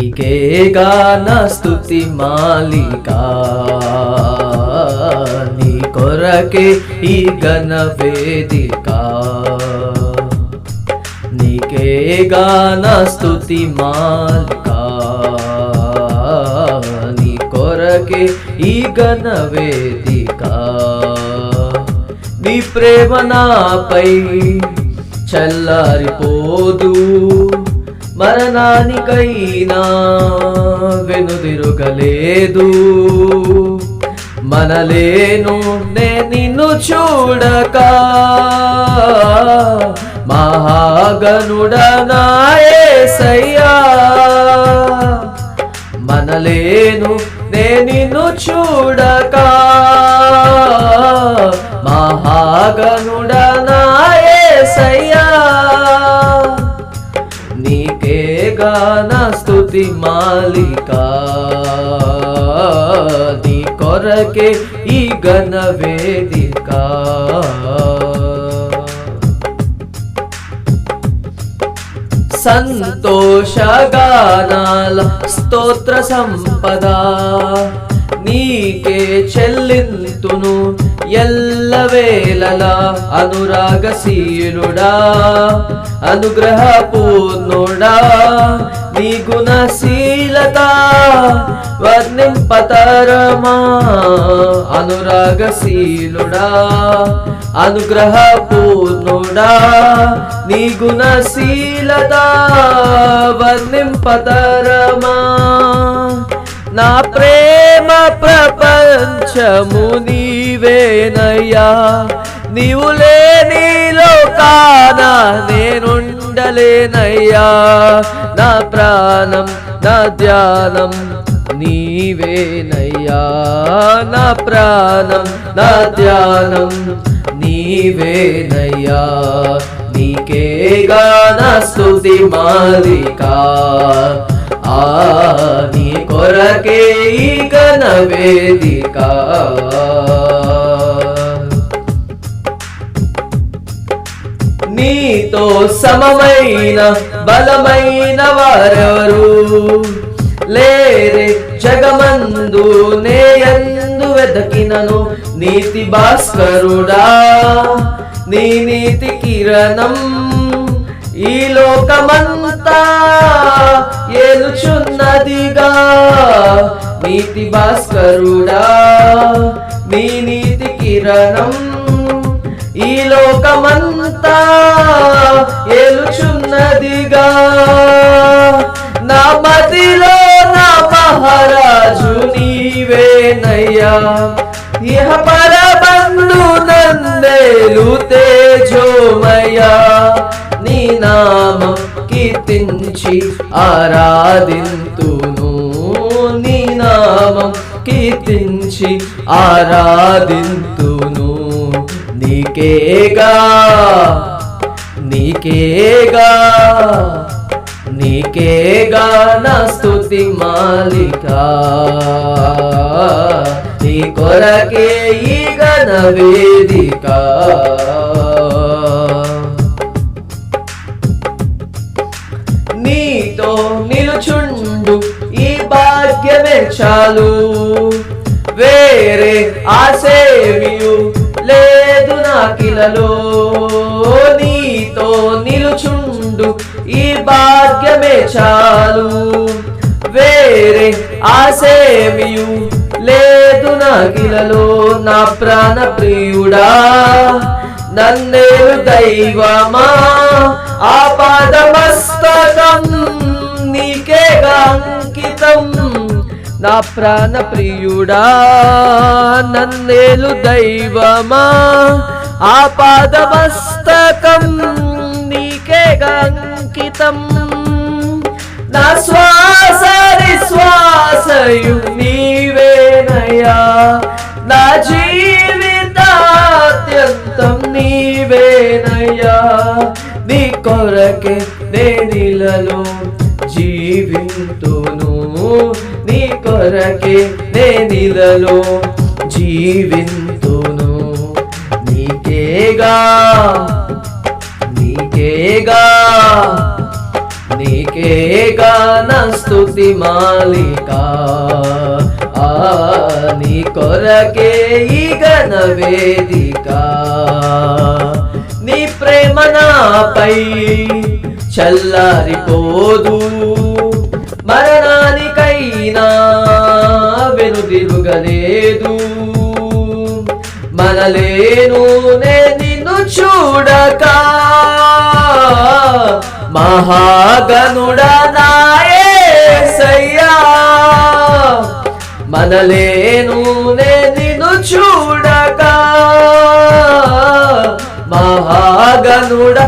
నీకే గాన స్థుతి మాలికా? నీ కొరకే ఈ ఘన వేదిక? నీకేగా నా స్తుతి మాలికా? నీ కొరకే ఈ ఘన వేదిక? నీ ప్రేమ నాపై చల్లారిపోదు. మరణానికైనా వెనుదిరుగలేదు మనలేను నే నిన్ను చూడక. మహాగనుడనాయసయ్యా. మనలేను నే నిన్ను చూడక. మహాగను ఉంది మాలిక నీ కొరకే ఈ గణ వేదిక. సంతోషగానాల స్తోత్ర సంపద. నీకే చెల్లింతును ఎల్లవేళలా అనురాగశీలుడా అనుగ్రహపూర్ణుడా. నీ గుణశీలత వర్ణింపతరమా అనురాగశీలుడా అనుగ్రహపూర్ణుడా. నీ గుణశీలత వర్ణింపతరమా. నా ప్రేమ ప్రపంచము నీవేనయ్యా. నీవు లేని లోకాన నేనుండలేనయ్యా. నా ప్రాణం నా ధ్యానం నీవేనయ్యా. నా ప్రాణం నా ధ్యానం నీవేనయ్యా. నీకేగా నా స్తుతి మాలికా. నీ కొరకే ఈ ఘన నీతో సమమైన బలమైన వారెవరు? లేరే జగమందు నేయందు వెతకినను నీతి భాస్కరుడా. నీ నీతి కిరణం ఈ లోకమంతా ఏలుచున్నదిగా. నీతి భాస్కరుడా నీ నీతి కిరణం ఈ లోకమంతా ఏలుచున్నదిగా. నా మదిలో నా మహారాజు నీవేనయ్యా. ఇహ పరబంధు నందేలు తేజోమయ్యా. నామం కీర్తించి ఆరాధింతును. నీ నామం కీర్తించి ఆరాధింతును. నీకేగా నీకేగా నీకేగా నా స్థుతి మాలిక. నీ కొరకే ఈ గణ వేదిక. చాలు వేరే ఆసేవియు లేదు నాకిలలో. నీతో నిలుచుండు ఈ భాగ్యమే చాలు. వేరే ఆసేమియు లేదు నాకిలలో. నా ప్రాణ ప్రియుడా నన్నేరు దైవమా ఆ పాదమస్తకం నీకే అంకితం. నా ప్రాణ ప్రియుడా నన్నేలు దైవమా? ఆ పాదమస్తకం నీకే అంకితం. నా శ్వాస శ్వాసయు నీవేనయా నా జీవితాత్యంతం నీవేనయా నీ కొరకే నేనిలలో జీవితును. నీ కొరకే నేనిలలో జీవింతును. నీకేగా నీకేగా నీకేగా నా స్థుతి మాలిక. ఆ నీ కొరకే ఈ గణ వేదిక. నీ ప్రేమ నాపై చల్లారిపోదు. చూడలేను నే నిన్ను చూడక. మహాగనుడ నాయసయ్యా మనలేను నే నిన్ను చూడక. మహాగనుడ